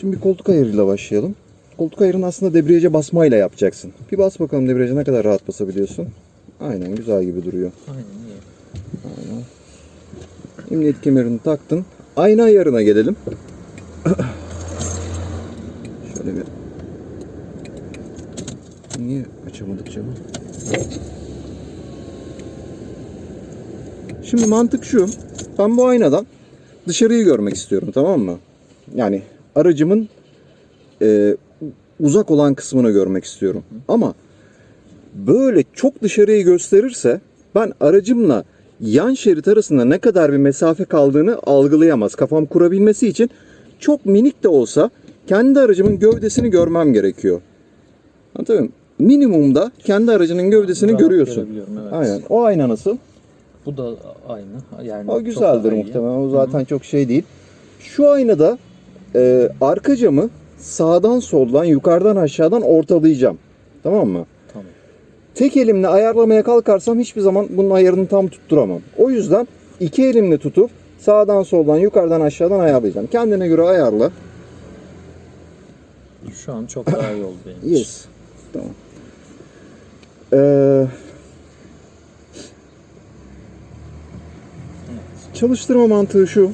Şimdi bir koltuk ayarıyla başlayalım. Koltuk ayarını aslında debriyaja basmayla yapacaksın. Bir bas bakalım debriyaja ne kadar rahat basabiliyorsun. Aynen güzel gibi duruyor. Aynen iyi. Emniyet kemerini taktın. Ayna ayarına gelelim. Şöyle bir... Niye açamadık camı? Şimdi mantık şu. Ben bu aynadan dışarıyı görmek istiyorum tamam mı? Yani aracımın e, uzak olan kısmını görmek istiyorum. Ama böyle çok dışarıyı gösterirse ben aracımla yan şerit arasında ne kadar bir mesafe kaldığını algılayamaz. Kafam kurabilmesi için çok minik de olsa kendi aracımın gövdesini görmem gerekiyor. Anlatabiliyor muyum? Minimumda kendi aracının gövdesini Rahat görüyorsun. evet. Aynen. O ayna nasıl? Bu da aynı. Yani O güzeldir muhtemelen. O zaten çok şey değil. Şu aynada e, arka camı sağdan soldan yukarıdan aşağıdan ortalayacağım. Tamam mı? Tamam. Tek elimle ayarlamaya kalkarsam hiçbir zaman bunun ayarını tam tutturamam. O yüzden iki elimle tutup sağdan soldan yukarıdan aşağıdan ayarlayacağım. Kendine göre ayarla. Şu an çok daha iyi oldu benim için. Yes. Tamam. Ee, çalıştırma mantığı şu.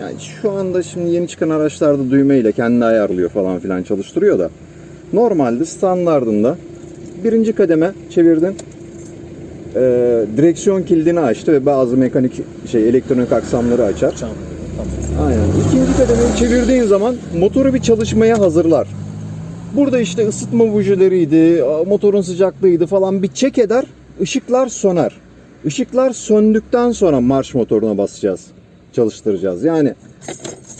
Yani şu anda şimdi yeni çıkan araçlarda düğmeyle kendini ayarlıyor falan filan çalıştırıyor da. Normalde standardında birinci kademe çevirdin. Ee, direksiyon kilidini açtı ve bazı mekanik şey elektronik aksamları açar. Tamam. Aynen. İkinci kademeyi çevirdiğin zaman motoru bir çalışmaya hazırlar. Burada işte ısıtma bujileriydi, motorun sıcaklığıydı falan bir çek eder, ışıklar söner. Işıklar söndükten sonra marş motoruna basacağız, çalıştıracağız. Yani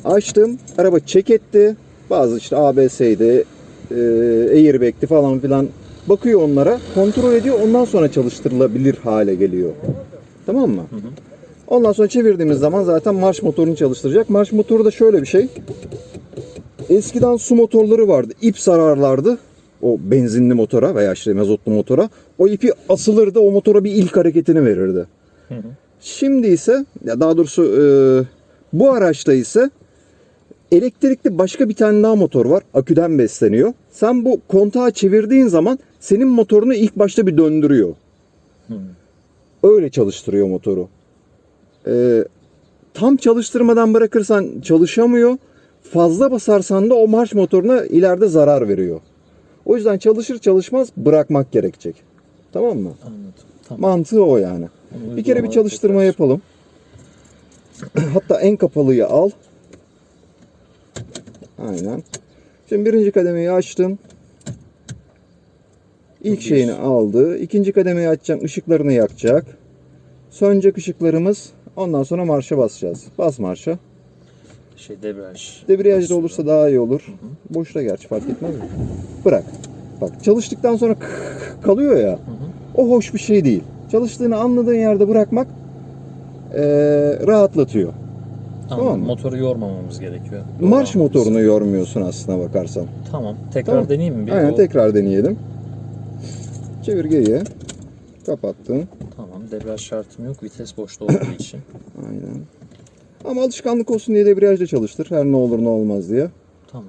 açtım, araba çek etti, bazı işte ABS'ydi, e, airbag'ti falan filan bakıyor onlara, kontrol ediyor, ondan sonra çalıştırılabilir hale geliyor. Tamam mı? Ondan sonra çevirdiğimiz zaman zaten marş motorunu çalıştıracak. Marş motoru da şöyle bir şey. Eskiden su motorları vardı. İp sararlardı. O benzinli motora veya işte mazotlu motora. O ipi asılırdı. O motora bir ilk hareketini verirdi. Hı hı. Şimdi ise ya daha doğrusu e, bu araçta ise elektrikli başka bir tane daha motor var. Aküden besleniyor. Sen bu kontağı çevirdiğin zaman senin motorunu ilk başta bir döndürüyor. Hı. Öyle çalıştırıyor motoru. Ee, tam çalıştırmadan bırakırsan çalışamıyor. Fazla basarsan da o marş motoruna ileride zarar veriyor. O yüzden çalışır çalışmaz bırakmak gerekecek. Tamam mı? Anladım. Tamam. Mantığı o yani. Onu Bir kere bir çalıştırma tekrar- yapalım. Hatta en kapalıyı al. Aynen. Şimdi birinci kademeyi açtın. İlk Bir. şeyini aldı. İkinci kademeyi açacaksın. ışıklarını yakacak. Sönecek ışıklarımız. Ondan sonra marşa basacağız. Bas marşa. Şey debriyaj. Debriyajda olursa daha iyi olur. Boşta gerçi fark etmez mi? Bırak. Bak çalıştıktan sonra kalıyor ya. O hoş bir şey değil. Çalıştığını anladığın yerde bırakmak eee, rahatlatıyor. Tamam. Tamam mı? Motoru yormamamız gerekiyor. Marş Yormamamız. motorunu yormuyorsun aslına bakarsan. Tamam. Tekrar Tamam. deneyeyim mi? Bir Aynen o- tekrar deneyelim. Çevir geriye. Kapattın. Tamam. Debriyaj şartım yok. Vites boşta olduğu için. Aynen. Ama alışkanlık olsun diye debriyajla çalıştır. Her ne olur ne olmaz diye. Tamam.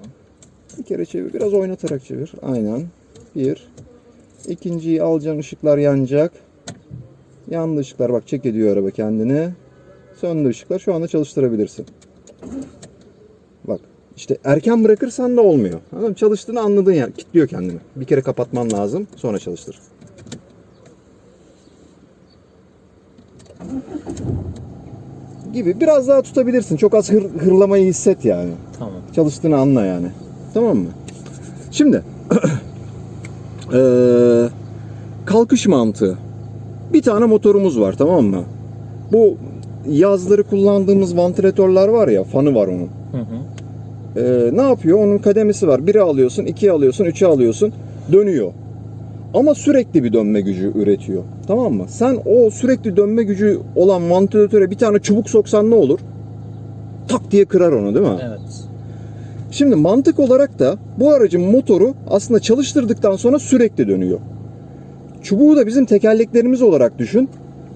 Bir kere çevir. Biraz oynatarak çevir. Aynen. Bir. İkinciyi alacaksın. ışıklar yanacak. Yandı ışıklar. Bak çek ediyor araba kendini. Söndü ışıklar. Şu anda çalıştırabilirsin. Bak. işte erken bırakırsan da olmuyor. Anladın mı? Çalıştığını anladığın yer. Kilitliyor kendini. Bir kere kapatman lazım. Sonra çalıştır. Gibi. Biraz daha tutabilirsin. Çok az hır, hırlamayı hisset yani Tamam. çalıştığını anla yani. Tamam mı? Şimdi eee, kalkış mantığı. Bir tane motorumuz var tamam mı? Bu yazları kullandığımız vantilatörler var ya fanı var onun. Hı hı. Eee, ne yapıyor? Onun kademesi var. Biri alıyorsun, iki alıyorsun, üçü alıyorsun. Dönüyor. Ama sürekli bir dönme gücü üretiyor. Tamam mı? Sen o sürekli dönme gücü olan vantilatöre bir tane çubuk soksan ne olur? Tak diye kırar onu değil mi? Evet. Şimdi mantık olarak da bu aracın motoru aslında çalıştırdıktan sonra sürekli dönüyor. Çubuğu da bizim tekerleklerimiz olarak düşün.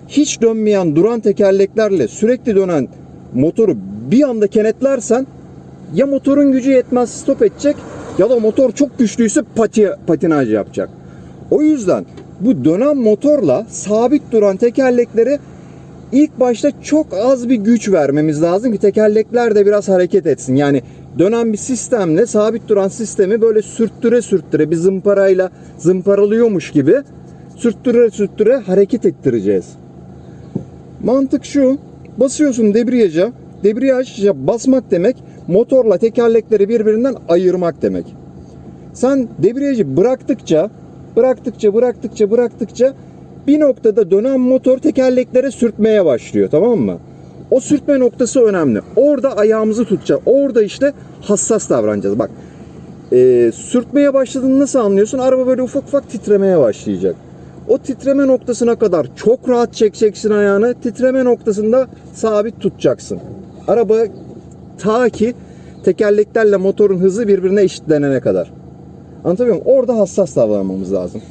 Hiç dönmeyen duran tekerleklerle sürekli dönen motoru bir anda kenetlersen ya motorun gücü yetmez stop edecek ya da motor çok güçlüyse pati, patinaj yapacak. O yüzden bu dönen motorla sabit duran tekerlekleri ilk başta çok az bir güç vermemiz lazım ki tekerlekler de biraz hareket etsin. Yani dönen bir sistemle sabit duran sistemi böyle sürttüre sürttüre bir zımparayla zımparalıyormuş gibi sürttüre sürttüre hareket ettireceğiz. Mantık şu. Basıyorsun debriyaja. Debriyaja basmak demek motorla tekerlekleri birbirinden ayırmak demek. Sen debriyajı bıraktıkça, bıraktıkça, bıraktıkça, bıraktıkça bir noktada dönen motor tekerleklere sürtmeye başlıyor tamam mı? O sürtme noktası önemli. Orada ayağımızı tutacağız. Orada işte hassas davranacağız. Bak e, sürtmeye başladığını nasıl anlıyorsun? Araba böyle ufak ufak titremeye başlayacak. O titreme noktasına kadar çok rahat çekeceksin ayağını. Titreme noktasında sabit tutacaksın. Araba ta ki tekerleklerle motorun hızı birbirine eşitlenene kadar. Anlatabiliyor muyum? Orada hassas davranmamız lazım.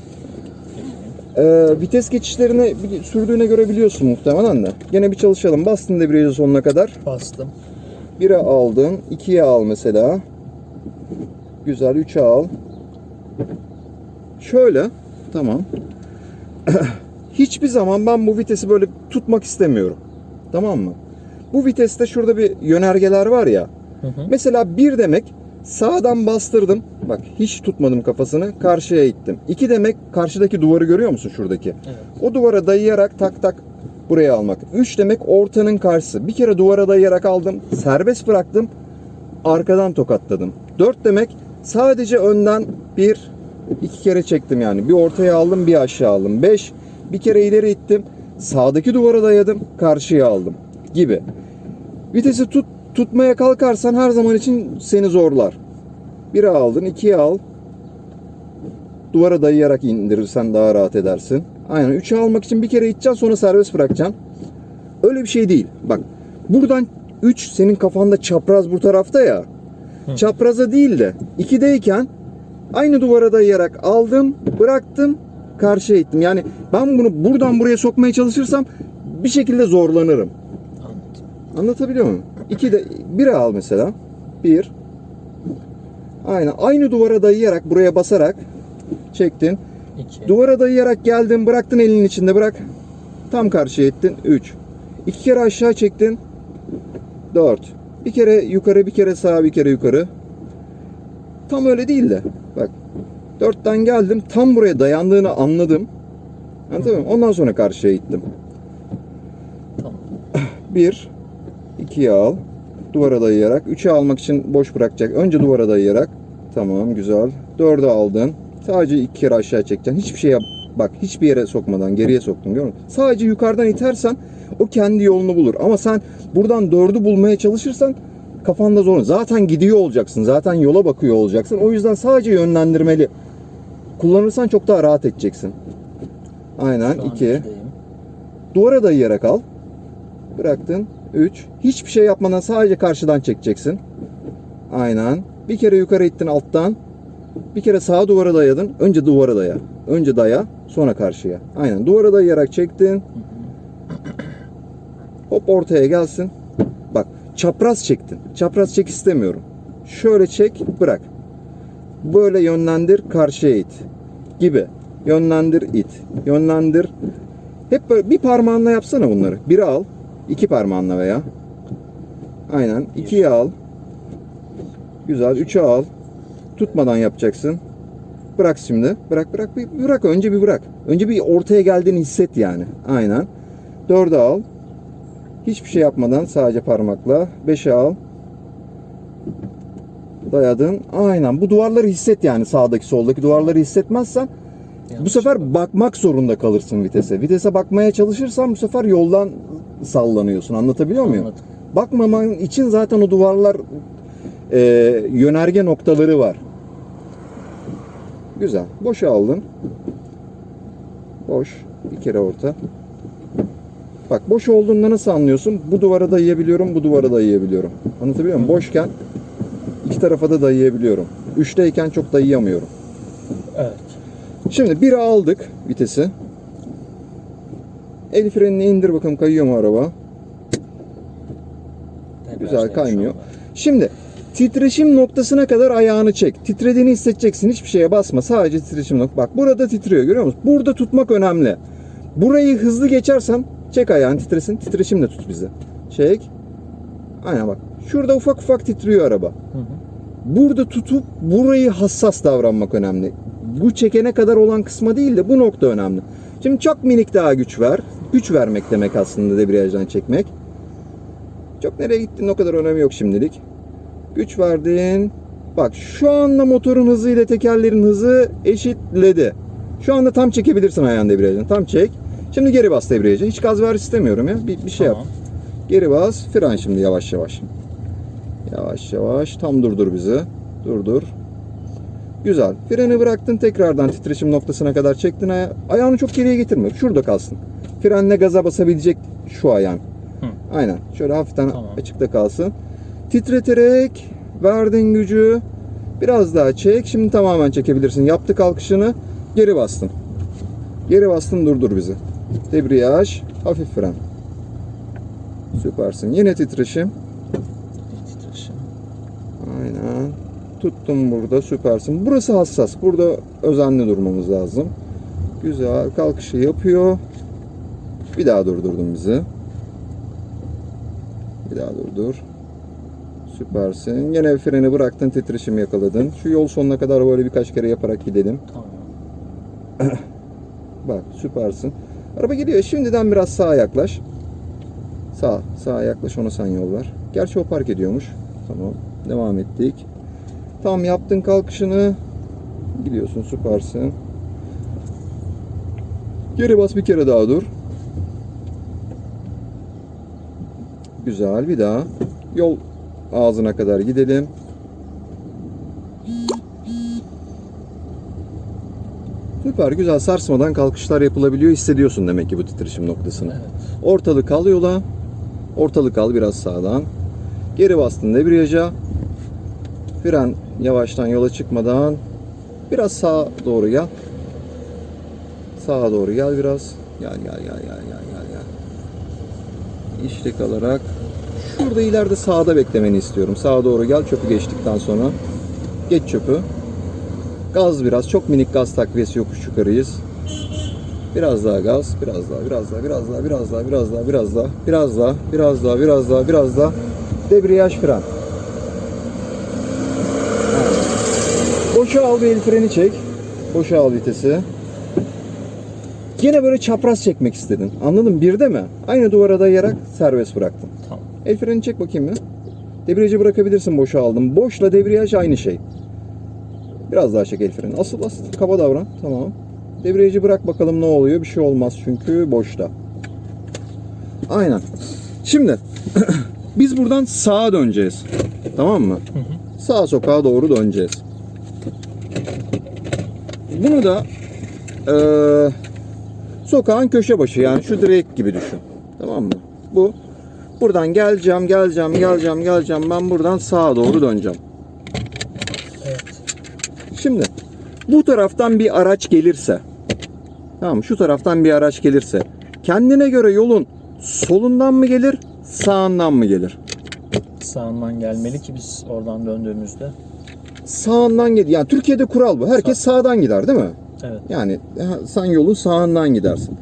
Ee, vites geçişlerini sürdüğüne göre biliyorsun muhtemelen de. Gene bir çalışalım. Bastın debriyajı sonuna kadar. Bastım. 1'e aldın. 2'ye al mesela. Güzel. 3'e al. Şöyle. Tamam. Hiçbir zaman ben bu vitesi böyle tutmak istemiyorum. Tamam mı? Bu viteste şurada bir yönergeler var ya. Hı hı. Mesela bir demek sağdan bastırdım. Bak hiç tutmadım kafasını. Karşıya ittim. İki demek karşıdaki duvarı görüyor musun şuradaki? Evet. O duvara dayayarak tak tak buraya almak. 3 demek ortanın karşısı. Bir kere duvara dayayarak aldım. Serbest bıraktım. Arkadan tokatladım. 4 demek sadece önden bir iki kere çektim yani. Bir ortaya aldım bir aşağı aldım. 5 bir kere ileri ittim. Sağdaki duvara dayadım. Karşıya aldım. Gibi. Vitesi tut, tutmaya kalkarsan her zaman için seni zorlar. 1'e aldın, 2'ye al. Duvara dayayarak indirirsen daha rahat edersin. Aynen 3'e almak için bir kere iteceksin sonra serbest bırakacaksın. Öyle bir şey değil. Bak buradan 3 senin kafanda çapraz bu tarafta ya. Çapraza değil de 2'deyken aynı duvara dayayarak aldım, bıraktım, karşıya ittim. Yani ben bunu buradan buraya sokmaya çalışırsam bir şekilde zorlanırım. Anlatabiliyor muyum? İki de bire al mesela. Bir. Aynen. Aynı duvara dayayarak buraya basarak çektin. İki. Duvara dayayarak geldin bıraktın elinin içinde bırak. Tam karşıya ettin. Üç. İki kere aşağı çektin. Dört. Bir kere yukarı bir kere sağa bir kere yukarı. Tam öyle değil de. Bak. Dörtten geldim. Tam buraya dayandığını anladım. Anladın mı? Ondan sonra karşıya gittim. Tamam. 1 2'ye al. Duvara dayayarak. 3'e almak için boş bırakacak. Önce duvara dayayarak. Tamam güzel. 4'e aldın. Sadece iki kere aşağı çekeceksin. Hiçbir şey yap. Bak hiçbir yere sokmadan geriye soktun görüyor musun? Sadece yukarıdan itersen o kendi yolunu bulur. Ama sen buradan 4'ü bulmaya çalışırsan kafanda zor. Zaten gidiyor olacaksın. Zaten yola bakıyor olacaksın. O yüzden sadece yönlendirmeli. Kullanırsan çok daha rahat edeceksin. Aynen Şu an 2. ikideyim. Duvara dayayarak al. Bıraktın. 3. Hiçbir şey yapmadan sadece karşıdan çekeceksin. Aynen. Bir kere yukarı ittin alttan. Bir kere sağa duvara dayadın. Önce duvara daya. Önce daya, sonra karşıya. Aynen. Duvara dayayarak çektin. Hop ortaya gelsin. Bak, çapraz çektin. Çapraz çek istemiyorum. Şöyle çek, bırak. Böyle yönlendir, karşıya it. Gibi. Yönlendir, it. Yönlendir, hep böyle bir parmağınla yapsana bunları. Biri al. İki parmağınla veya. Aynen. ikiyi al. Güzel. Üçü al. Tutmadan yapacaksın. Bırak şimdi. Bırak bırak. Bir bırak. Önce bir bırak. Önce bir ortaya geldiğini hisset yani. Aynen. Dördü al. Hiçbir şey yapmadan sadece parmakla. Beşi al. Dayadın. Aynen. Bu duvarları hisset yani. Sağdaki soldaki duvarları hissetmezsen bu sefer bakmak zorunda kalırsın vitese. Vitese bakmaya çalışırsan bu sefer yoldan sallanıyorsun. Anlatabiliyor muyum? Anladım. Bakmaman için zaten o duvarlar e, yönerge noktaları var. Güzel. Boşa aldın. Boş. Bir kere orta. Bak boş olduğunda nasıl anlıyorsun? Bu duvara dayayabiliyorum, bu duvara dayayabiliyorum. Anlatabiliyor muyum? Boşken iki tarafa da dayayabiliyorum. Üçteyken çok dayayamıyorum. Evet. Şimdi bir aldık vitesi. El frenini indir bakalım kayıyor mu araba? Debriyajdayım Güzel şu kaymıyor. Şimdi Titreşim noktasına kadar ayağını çek. Titrediğini hissedeceksin. Hiçbir şeye basma. Sadece titreşim nok. Bak burada titriyor görüyor musun? Burada tutmak önemli. Burayı hızlı geçersen çek ayağını titresin. Titreşimle tut bizi. Çek. Aynen bak. Şurada ufak ufak titriyor araba. Hı hı. Burada tutup burayı hassas davranmak önemli. Bu çekene kadar olan kısma değil de bu nokta önemli. Şimdi çok minik daha güç ver. Güç vermek demek aslında debriyajdan çekmek. Çok nereye gittiğinin o kadar önemi yok şimdilik. Güç verdin. Bak şu anda motorun hızı ile tekerlerin hızı eşitledi. Şu anda tam çekebilirsin ayağın debriyajını. Tam çek. Şimdi geri bas debriyaja. Hiç gaz ver istemiyorum ya. Bir, bir şey yap. Tamam. Geri bas. Fren şimdi yavaş yavaş. Yavaş yavaş. Tam durdur bizi. Durdur. Güzel. Freni bıraktın. Tekrardan titreşim noktasına kadar çektin. Aya- ayağını çok geriye getirme. Şurada kalsın. Frenle gaza basabilecek şu ayağın. Hı. Aynen. Şöyle hafiften Tamam. açıkta kalsın. Titreterek verdin gücü. Biraz daha çek. Şimdi tamamen çekebilirsin. Yaptı kalkışını. Geri bastın. Geri bastın durdur bizi. Debriyaj. Hafif fren. Süpersin. Yine titreşim. Titreşim. Aynen. Tuttum burada. Süpersin. Burası hassas. Burada özenli durmamız lazım. Güzel. Kalkışı yapıyor. Bir daha durdurdun bizi. Bir daha durdur. Süpersin. Yine freni bıraktın. Titreşim yakaladın. Şu yol sonuna kadar böyle birkaç kere yaparak gidelim. Tamam. Bak süpersin. Araba geliyor. Şimdiden biraz sağa yaklaş. Sağ. Sağa yaklaş ona sen yol ver. Gerçi o park ediyormuş. Tamam. Devam ettik. Tam yaptın kalkışını. Gidiyorsun süpersin. Geri bas bir kere daha dur. Güzel bir daha. Yol ağzına kadar gidelim. Süper güzel sarsmadan kalkışlar yapılabiliyor. Hissediyorsun demek ki bu titreşim noktasını. Ortalık al yola. Ortalık al biraz sağdan. Geri bastın debriyaja. Fren yavaştan yola çıkmadan biraz sağa doğru gel. Sağa doğru gel biraz. Gel gel gel gel gel gel gel. İşlik alarak şurada ileride sağda beklemeni istiyorum. Sağa doğru gel çöpü geçtikten sonra. Geç çöpü. Gaz biraz. Çok minik gaz takviyesi yokuş yukarıyız. Biraz daha gaz, biraz daha, biraz daha, biraz daha, biraz daha, biraz daha, biraz daha, biraz daha, biraz daha, biraz daha, biraz daha. Debriyaj fren. Boşa al bir el freni çek. Boşa al vitesi. Yine böyle çapraz çekmek istedin. Anladın mı? Birde mi? Aynı duvara dayayarak serbest bıraktın. Tamam. El freni çek bakayım bir. Debriyajı bırakabilirsin boşa aldım. Boşla debriyaj aynı şey. Biraz daha çek el freni. Asıl asıl kaba davran. Tamam. Debriyajı bırak bakalım ne oluyor. Bir şey olmaz çünkü boşta. Aynen. Şimdi biz buradan sağa döneceğiz. Tamam mı? Hı hı. Sağ sokağa doğru döneceğiz. Bunu da eee, sokağın köşe başı yani şu direk gibi düşün. Tamam mı? Bu buradan geleceğim, geleceğim, geleceğim, geleceğim. Ben buradan sağa doğru döneceğim. Evet. Şimdi bu taraftan bir araç gelirse tamam şu taraftan bir araç gelirse kendine göre yolun solundan mı gelir sağından mı gelir? Sağından gelmeli ki biz oradan döndüğümüzde. Sağından gelir. Yani Türkiye'de kural bu. Herkes sağdan gider değil mi? Evet. Yani sen yolun sağından gidersin.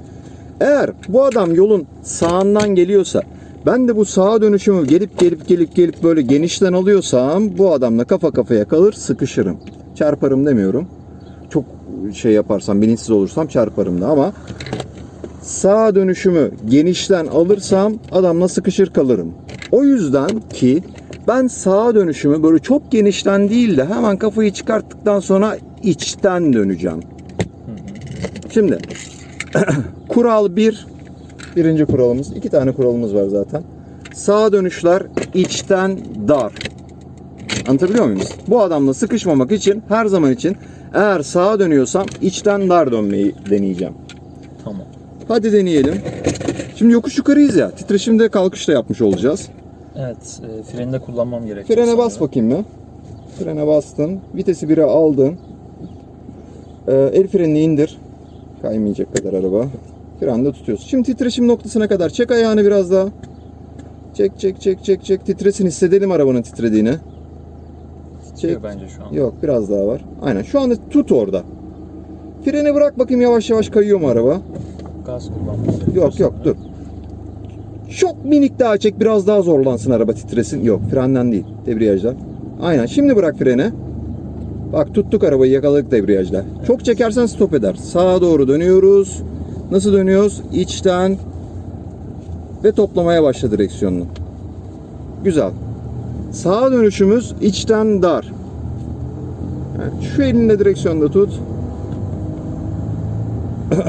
Eğer bu adam yolun sağından geliyorsa ben de bu sağa dönüşümü gelip gelip gelip gelip böyle genişten alıyorsam bu adamla kafa kafaya kalır sıkışırım. Çarparım demiyorum. Çok şey yaparsam bilinçsiz olursam çarparım da ama sağa dönüşümü genişten alırsam adamla sıkışır kalırım. O yüzden ki ben sağa dönüşümü böyle çok genişten değil de hemen kafayı çıkarttıktan sonra içten döneceğim. Şimdi kural bir, birinci kuralımız. iki tane kuralımız var zaten. Sağa dönüşler içten dar. Anlatabiliyor muyum? Bu adamla sıkışmamak için her zaman için eğer sağa dönüyorsam içten dar dönmeyi deneyeceğim. Tamam. Hadi deneyelim. Şimdi yokuş yukarıyız ya. Titreşimde kalkışta yapmış olacağız. Evet. E, freni de kullanmam gerekiyor. Frene bas sanırım. bakayım mı? Frene bastın. Vitesi 1'e aldın. Ee, el frenini indir. Kaymayacak kadar araba. Frende tutuyorsun. Şimdi titreşim noktasına kadar çek ayağını biraz daha. Çek çek çek çek çek. Titresin hissedelim arabanın titrediğini. Titriyor Çek. bence şu an. Yok biraz daha var. Aynen şu anda tut orada. Freni bırak bakayım yavaş yavaş kayıyor mu araba? Gaz kullanması. Yok yok dur. Çok minik daha çek biraz daha zorlansın araba titresin. Yok frenden değil debriyajdan. Aynen şimdi bırak freni. Bak tuttuk arabayı yakaladık debriyajla. Çok çekersen stop eder. Sağa doğru dönüyoruz. Nasıl dönüyoruz? İçten ve toplamaya başla direksiyonunu. Güzel. Sağa dönüşümüz içten dar. Yani şu elinde direksiyonda tut.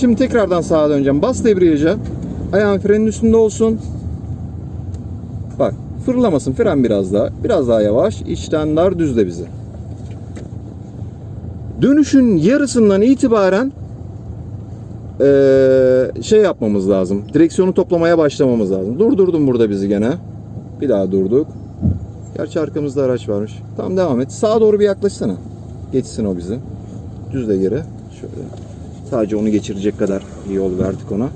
Şimdi tekrardan sağa döneceğim. Bas debriyaja. Ayağın frenin üstünde olsun. Bak fırlamasın fren biraz daha. Biraz daha yavaş. İçten dar düzle bizi. Dönüşün yarısından itibaren eee, şey yapmamız lazım. Direksiyonu toplamaya başlamamız lazım. Durdurdum burada bizi gene. Bir daha durduk. Gerçi arkamızda araç varmış. Tamam devam et. Sağa doğru bir yaklaşsana. Geçsin o bizi. Düzle geri. Şöyle. Sadece onu geçirecek kadar bir yol verdik ona.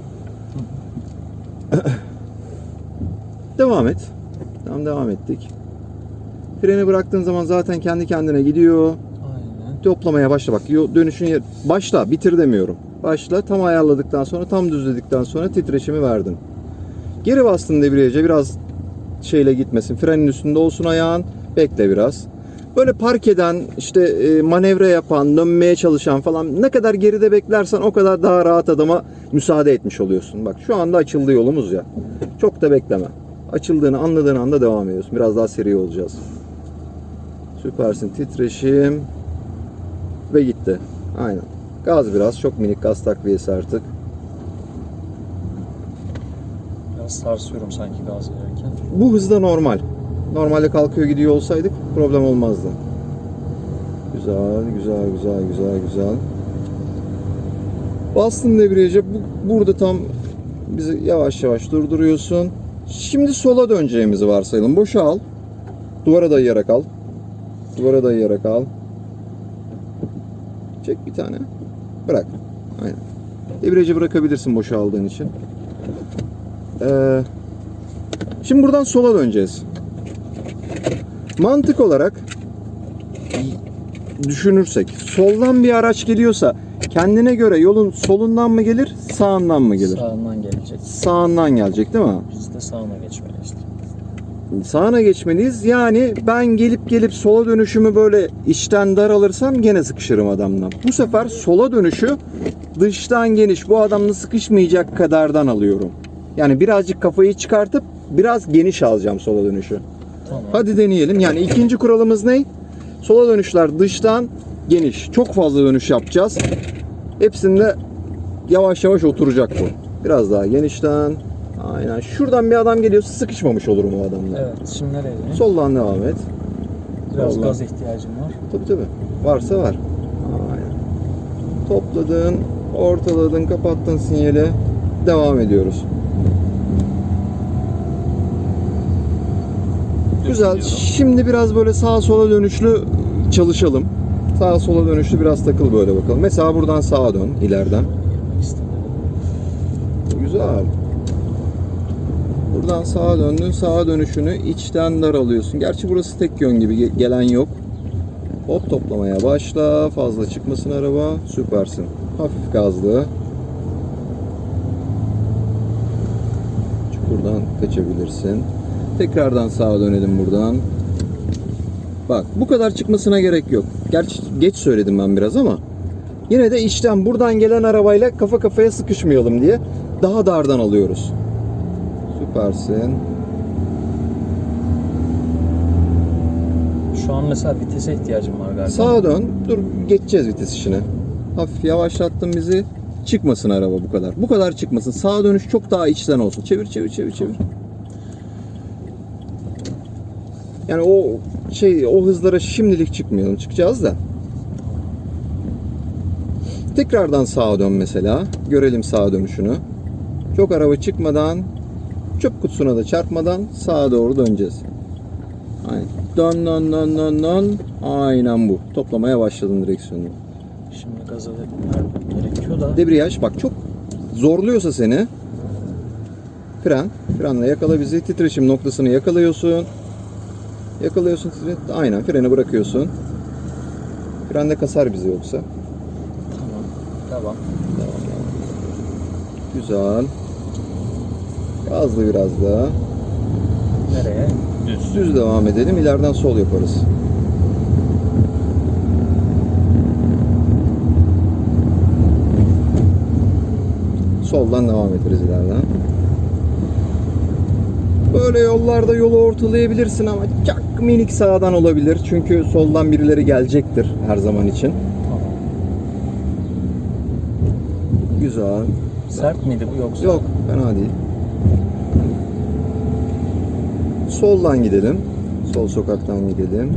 Devam et. Tamam devam ettik. Freni bıraktığın zaman zaten kendi kendine gidiyor. Aynen. Toplamaya başla bak. Yo- Dönüşün yer... Başla. Bitir demiyorum. Başla. Tam ayarladıktan sonra tam düzledikten sonra titreşimi verdin. Geri bastın debriyaja biraz şeyle gitmesin. Frenin üstünde olsun ayağın. Bekle biraz. Böyle park eden, işte e, manevra yapan, dönmeye çalışan falan ne kadar geride beklersen o kadar daha rahat adama müsaade etmiş oluyorsun. Bak şu anda açıldı yolumuz ya. Çok da bekleme. Açıldığını anladığın anda devam ediyorsun. Biraz daha seri olacağız. Süpersin. Titreşim ve gitti. Aynen. Gaz biraz. Çok minik gaz takviyesi artık. Biraz sarsıyorum sanki gaz verirken. Bu hızda normal. Normalde kalkıyor gidiyor olsaydık problem olmazdı. Güzel, güzel, güzel, güzel, güzel. Bastın debriyaja. Bu, burada tam bizi yavaş yavaş durduruyorsun. Şimdi sola döneceğimizi varsayalım. Boşa al. Duvara dayayarak al. Duvara dayayarak al. Çek bir tane. Bırak. Aynen. Debriyajı bırakabilirsin boşa aldığın için. Ee, şimdi buradan sola döneceğiz. Mantık olarak düşünürsek soldan bir araç geliyorsa kendine göre yolun solundan mı gelir sağından mı gelir? Sağından gelecek. Sağından gelecek değil mi? Biz de sağına geçmeliyiz. Sağına geçmeliyiz. Yani ben gelip gelip sola dönüşümü böyle içten dar alırsam gene sıkışırım adamla. Bu sefer sola dönüşü dıştan geniş bu adamla sıkışmayacak kadardan alıyorum. Yani birazcık kafayı çıkartıp biraz geniş alacağım sola dönüşü. Tamam. Hadi deneyelim. Yani ikinci kuralımız ne? Sola dönüşler dıştan geniş. Çok fazla dönüş yapacağız. Hepsinde yavaş yavaş oturacak bu. Biraz daha genişten. Aynen. Şuradan bir adam geliyorsa sıkışmamış olurum o adamla. Evet. Şimdi nereye döneyim? Soldan devam et. Biraz soldan. gaz ihtiyacım var. Tabii tabii. Varsa var. Aynen. Topladın, ortaladın, kapattın sinyali. Devam ediyoruz. Güzel. Şimdi biraz böyle sağa sola dönüşlü çalışalım. Sağa sola dönüşlü biraz takıl böyle bakalım. Mesela buradan sağa dön ileriden. Güzel. Buradan sağa döndün. Sağa dönüşünü içten dar alıyorsun. Gerçi burası tek yön gibi ge- gelen yok. Hop toplamaya başla. Fazla çıkmasın araba. Süpersin. Hafif gazlı. Çukurdan kaçabilirsin. Tekrardan sağa dönelim buradan. Bak bu kadar çıkmasına gerek yok. Gerçi geç söyledim ben biraz ama yine de içten buradan gelen arabayla kafa kafaya sıkışmayalım diye daha dardan alıyoruz. Süpersin. Şu an mesela vitese ihtiyacım var galiba. Sağa dön. Dur geçeceğiz vites işine. Hafif yavaşlattın bizi. Çıkmasın araba bu kadar. Bu kadar çıkmasın. Sağa dönüş çok daha içten olsun. Çevir çevir çevir çevir. Yani o şey o hızlara şimdilik çıkmayalım. Çıkacağız da. Tekrardan sağa dön mesela. Görelim sağa dönüşünü. Çok araba çıkmadan çöp kutusuna da çarpmadan sağa doğru döneceğiz. Aynen. Dön dön dön dön dön. Aynen bu. Toplamaya başladın direksiyonu. Şimdi gaza gerekiyor da. Debriyaj bak çok zorluyorsa seni fren. Frenle yakala bizi. Titreşim noktasını yakalıyorsun. Yakalıyorsun. Aynen freni bırakıyorsun. Frende kasar bizi yoksa. Tamam. Devam. Güzel. Gazlı biraz daha. Nereye? Düz. Düz devam edelim. İleriden sol yaparız. Soldan devam ederiz ileriden. Böyle yollarda yolu ortalayabilirsin ama çok minik sağdan olabilir. Çünkü soldan birileri gelecektir her zaman için. Güzel. Sert miydi bu yoksa? Yok, fena değil. Soldan gidelim. Sol sokaktan gidelim.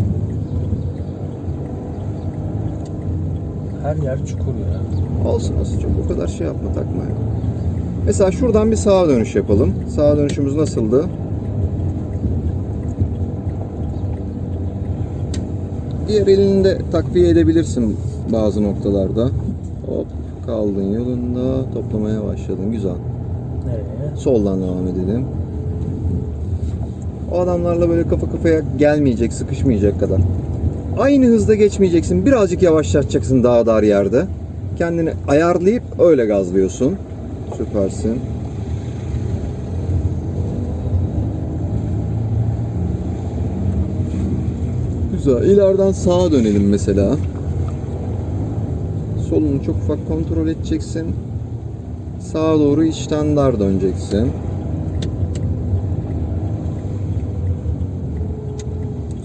Her yer çukur ya. Olsun olsun çok o kadar şey yapma takma. Mesela şuradan bir sağa dönüş yapalım. Sağa dönüşümüz nasıldı? Diğer elini de takviye edebilirsin bazı noktalarda. Hop kaldın yolunda toplamaya başladın güzel. Nereye? Soldan devam edelim. O adamlarla böyle kafa kafaya gelmeyecek, sıkışmayacak kadar. Aynı hızda geçmeyeceksin. Birazcık yavaşlatacaksın daha dar yerde. Kendini ayarlayıp öyle gazlıyorsun. Süpersin. Güzel. İleriden sağa dönelim mesela. Solunu çok ufak kontrol edeceksin. Sağa doğru içten dar döneceksin.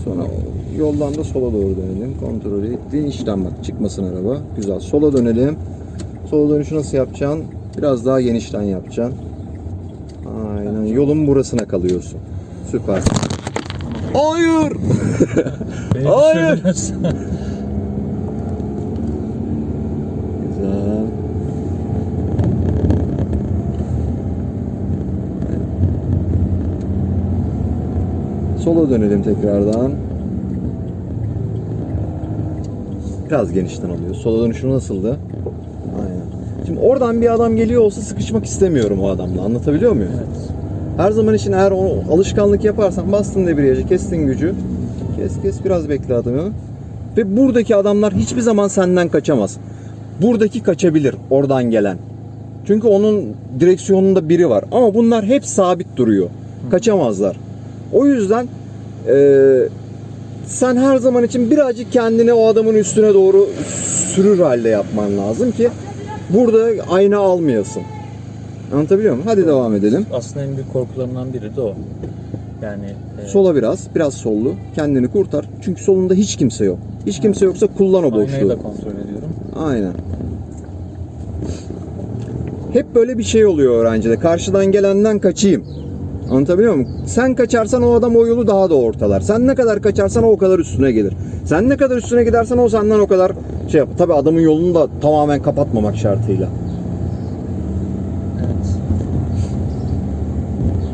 Sonra yoldan da sola doğru dönelim. Kontrol ettiğin içten bak çıkmasın araba. Güzel. Sola dönelim. Sola dönüşü nasıl yapacaksın? Biraz daha genişten yapacaksın. Aynen. Yolun burasına kalıyorsun. Süper. Hayır. Hayır. Sola dönelim tekrardan. Biraz genişten alıyor. Sola dönüşü nasıldı? Aynen. Şimdi oradan bir adam geliyor olsa sıkışmak istemiyorum o adamla. Anlatabiliyor muyum? evet. Her zaman için eğer o alışkanlık yaparsan bastın debriyajı, kestin gücü. Kes kes biraz bekle adımı. Ve buradaki adamlar hiçbir zaman senden kaçamaz. Buradaki kaçabilir oradan gelen. Çünkü onun direksiyonunda biri var. Ama bunlar hep sabit duruyor. Kaçamazlar. O yüzden eee, sen her zaman için birazcık kendini o adamın üstüne doğru sürür halde yapman lazım ki burada ayna almayasın. Anlatabiliyor muyum? Hadi devam edelim. Aslında en büyük korkularımdan biri de o. Yani e, Sola biraz, biraz sollu. Kendini kurtar. Çünkü solunda hiç kimse yok. Hiç kimse yoksa kullan o aynayı boşluğu. da kontrol ediyorum. Aynen. Hep böyle bir şey oluyor öğrencide. Karşıdan gelenden kaçayım. Anlatabiliyor muyum? Sen kaçarsan o adam o yolu daha da ortalar. Sen ne kadar kaçarsan o kadar üstüne gelir. Sen ne kadar üstüne gidersen o senden o kadar şey yap. Tabi adamın yolunu da tamamen kapatmamak şartıyla. Evet.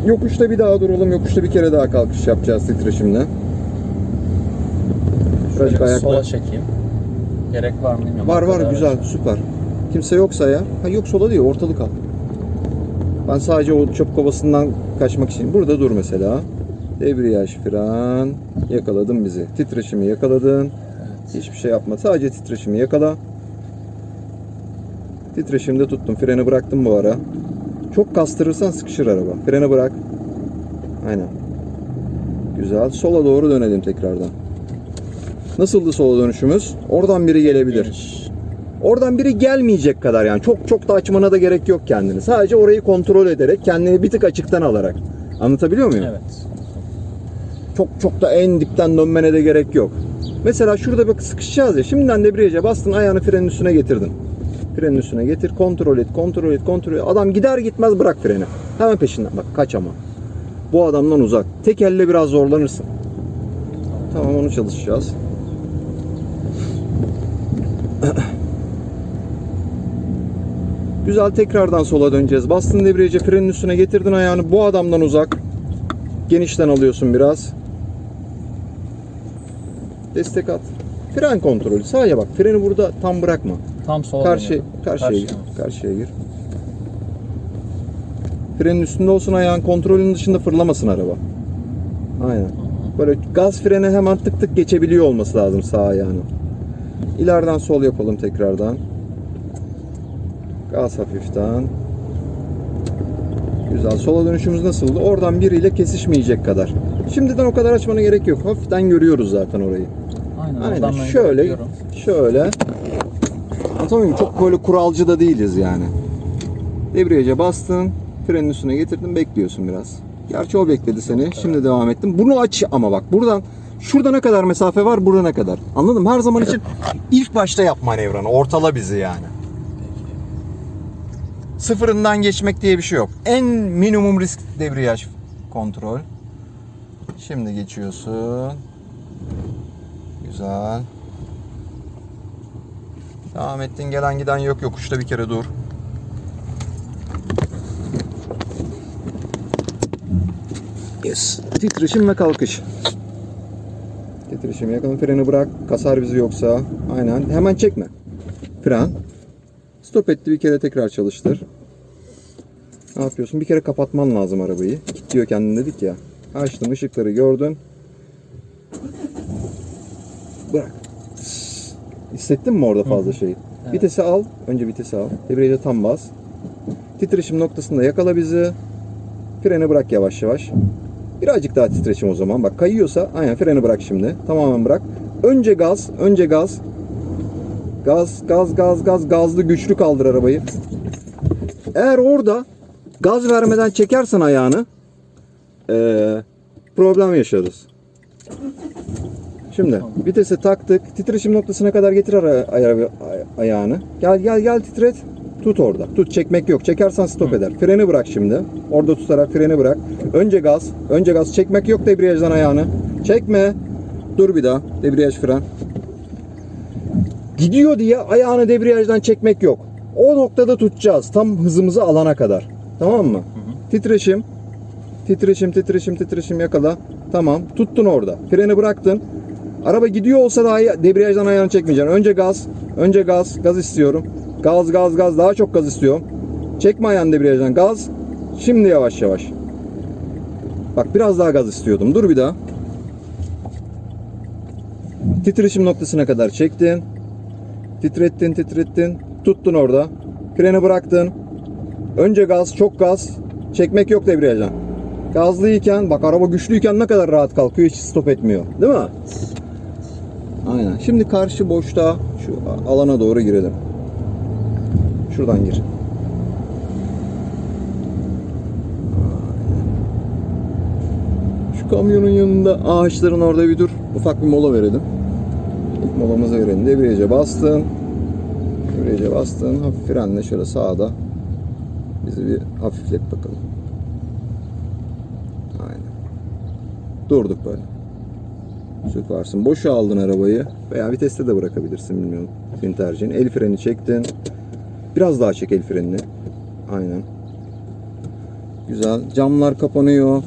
Yokuşta bir daha duralım. Yokuşta bir kere daha kalkış yapacağız titreşimle. Şöyle ayakla. sola çekeyim. Gerek var mı bilmiyorum. Var var güzel süper. Kimse yoksa ya. Ha yok sola değil ortalık al. Ben sadece o çöp kovasından kaçmak için. Burada dur mesela. Debriyaj, fren. Yakaladın bizi. Titreşimi yakaladın. Evet. Hiçbir şey yapma. Sadece titreşimi yakala. Titreşimde tuttum. Freni bıraktım bu ara. Çok kastırırsan sıkışır araba. Freni bırak. Aynen. Güzel. Sola doğru dönelim tekrardan. Nasıldı sola dönüşümüz? Oradan biri gelebilir. Oradan biri gelmeyecek kadar yani. Çok çok da açmana da gerek yok kendini. Sadece orayı kontrol ederek kendini bir tık açıktan alarak. Anlatabiliyor muyum? Evet. Çok çok da en dipten dönmene de gerek yok. Mesela şurada bak sıkışacağız ya. Şimdiden debriyaja bastın ayağını frenin üstüne getirdin. Frenin üstüne getir. Kontrol et, kontrol et, kontrol et. Adam gider gitmez bırak freni. Hemen peşinden. Bak kaç ama. Bu adamdan uzak. Tek elle biraz zorlanırsın. Tamam onu çalışacağız. Güzel tekrardan sola döneceğiz. Bastın debriyaja frenin üstüne getirdin ayağını. Bu adamdan uzak. Genişten alıyorsun biraz. Destek at. Fren kontrolü. Sağa bak. Freni burada tam bırakma. Tam sola Karşı dönüyorum. karşıya gir. Karşıya. Karşıya gir. Frenin üstünde olsun ayağın kontrolün dışında fırlamasın araba. Aynen. Böyle gaz freni hemen tık tık geçebiliyor olması lazım sağ ayağının. İleriden sol yapalım tekrardan. Gaz hafiften. Güzel. Sola dönüşümüz nasıldı? Oradan biriyle kesişmeyecek kadar. Şimdiden o kadar açmana gerek yok. Hafiften görüyoruz zaten orayı. Aynen. Aynen. Şöyle, şöyle. Anlatabiliyor muyum? Çok böyle kuralcı da değiliz yani. Debriyaja bastın, frenin üstüne getirdin, bekliyorsun biraz. Gerçi o bekledi seni. Şimdi devam ettim. Bunu aç ama bak buradan şurada ne kadar mesafe var, burada ne kadar. Anladın mı? Her zaman için ilk başta yap manevranı. Ortala bizi yani. Sıfırından geçmek diye bir şey yok. En minimum risk debriyaj kontrol. Şimdi geçiyorsun. Güzel. Devam ettin gelen giden yok yokuşta bir kere dur. Yes. Titreşim ve kalkış. Titreşim yakın freni bırak. Kasar bizi yoksa. Aynen. Hemen çekme. Fren. Stop etti bir kere tekrar çalıştır. Ne yapıyorsun? Bir kere kapatman lazım arabayı. Kilitliyor kendini dedik ya. Açtın ışıkları gördün. Bırak. Hissettin mi orada fazla şeyi? Evet. Vitesi al. Önce vitesi al. Debriyaja tam bas. Titreşim noktasında yakala bizi. Freni bırak yavaş yavaş. Birazcık daha titreşim o zaman. Bak kayıyorsa aynen freni bırak şimdi. Tamamen bırak. Önce gaz. Önce gaz. Gaz, gaz, gaz, gaz. Gazlı güçlü kaldır arabayı. Eğer orada gaz vermeden çekersen ayağını eee, problem yaşarız. Şimdi vitesi taktık. Titreşim noktasına kadar getir ara, aya- ay- ayağını. Gel gel gel titret. Tut orada. Tut çekmek yok. Çekersen stop eder. Freni bırak şimdi. Orada tutarak freni bırak. Önce gaz. Önce gaz. Çekmek yok debriyajdan ayağını. Çekme. Dur bir daha. Debriyaj fren. Gidiyor diye ayağını debriyajdan çekmek yok. O noktada tutacağız. Tam hızımızı alana kadar. Tamam mı? Titreşim. Titreşim, titreşim, titreşim yakala. Tamam. Tuttun orada. Freni bıraktın. Araba gidiyor olsa dahi debriyajdan ayağını çekmeyeceksin. Önce gaz. Önce gaz. Gaz istiyorum. Gaz, gaz, gaz. Daha çok gaz istiyorum. Çekme ayağını debriyajdan. Gaz. Şimdi yavaş yavaş. Bak biraz daha gaz istiyordum. Dur bir daha. Titreşim noktasına kadar çektin. Titrettin, titrettin. Tuttun orada. Freni bıraktın. Önce gaz, çok gaz. Çekmek yok debriyajdan. Gazlıyken, bak araba güçlüyken ne kadar rahat kalkıyor, hiç stop etmiyor. Değil mi? Aynen. Şimdi karşı boşta şu alana doğru girelim. Şuradan gir. Şu kamyonun yanında ağaçların orada bir dur. Ufak bir mola verelim. İlk molamızı verelim. Debriyaja bastın. Debriyaja bastın. Hafif frenle şöyle sağda. Bizi bir hafiflet bakalım. Aynen. Durduk böyle. Süpersin. Boşa aldın arabayı. Veya viteste de bırakabilirsin bilmiyorum. Senin tercihin. El freni çektin. Biraz daha çek el frenini. Aynen. Güzel. Camlar kapanıyor.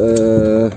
Ee,